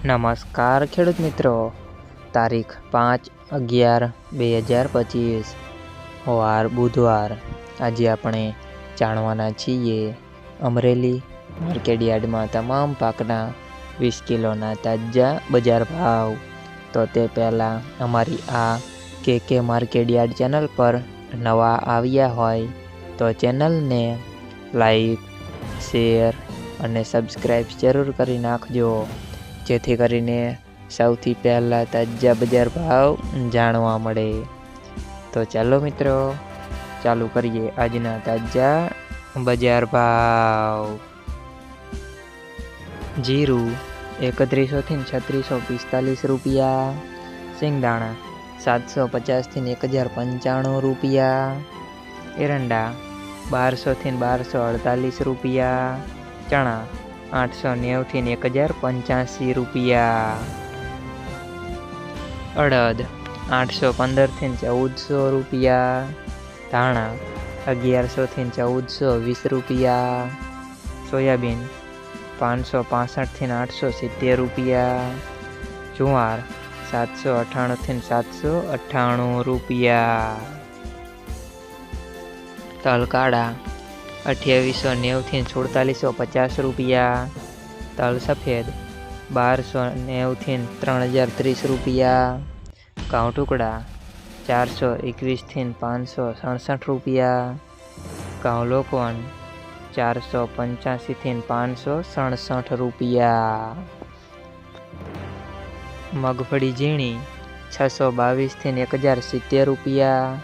નમસ્કાર ખેડૂત મિત્રો. તારીખ પાંચ અગિયાર બે હજાર પચીસ. વાર બુધવાર. આજે આપણે જાણવાના છીએ અમરેલી માર્કેટયાર્ડમાં તમામ પાકના વીસ કિલોના તાજા બજાર ભાવ. તો તે પહેલાં અમારી આ કે કે માર્કેટયાર્ડ ચેનલ પર નવા આવ્યા હોય તો ચેનલને લાઈક, શેર અને સબસ્ક્રાઈબ જરૂર કરી નાખજો. જેથી કરીને સૌથી પહેલાં તાજા બજાર ભાવ જાણવા મળે. તો ચાલો મિત્રો, ચાલુ કરીએ આજના તાજા બજાર ભાવ. જીરું એકત્રીસોથી છત્રીસો પિસ્તાલીસ રૂપિયા. સિંગદાણા સાતસો પચાસથી એક હજાર પંચાણું રૂપિયા. એરંડા બારસોથી બારસો અડતાલીસ રૂપિયા. ચણા આઠસો નેવથી એક હજાર પંચ્યાસી રૂપિયા. અડદ આઠસો પંદરથી ચૌદસો રૂપિયા. ધાણા અગિયારસોથી ચૌદસો વીસ રૂપિયા. સોયાબીન પાંચસો પાસઠથી આઠસો સિત્તેર રૂપિયા. જુવાર સાતસો અઠ્ઠાણુંથી સાતસો અઠ્ઠાણું રૂપિયા. તલ કાળા અઠ્યાવીસો નેવથી સુડતાલીસો પચાસ રૂપિયા. તલ સફેદ. બારસો નેવથી ત્રણ હજાર ત્રીસ રૂપિયા. ઘઉં ટુકડા. ચારસો એકવીસથી પાંચસો સડસઠ રૂપિયા. ઘઉં લોકોન ચારસો પંચ્યાસીથી પાંચસો સડસઠ રૂપિયા. મગફળી ઝીણી. છસો બાવીસથી એક હજાર સિત્તેર રૂપિયા.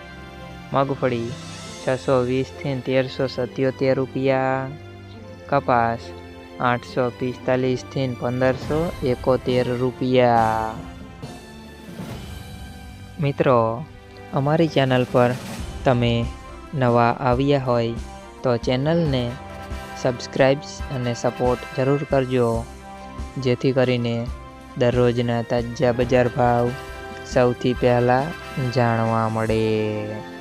મગફળી છસો વીસથી તેરસો સત્યોતેર રૂપિયા. કપાસ આઠસો પિસ્તાલીસથી પંદરસો એકોતેર રૂપિયા. મિત્રો, અમારી ચેનલ પર તમે નવા આવ્યા હોય તો ચેનલને સબસ્ક્રાઈબ અને સપોર્ટ જરૂર કરજો. જેથી કરીને દરરોજના તાજા બજાર ભાવ સૌથી પહેલાં જાણવા મળે.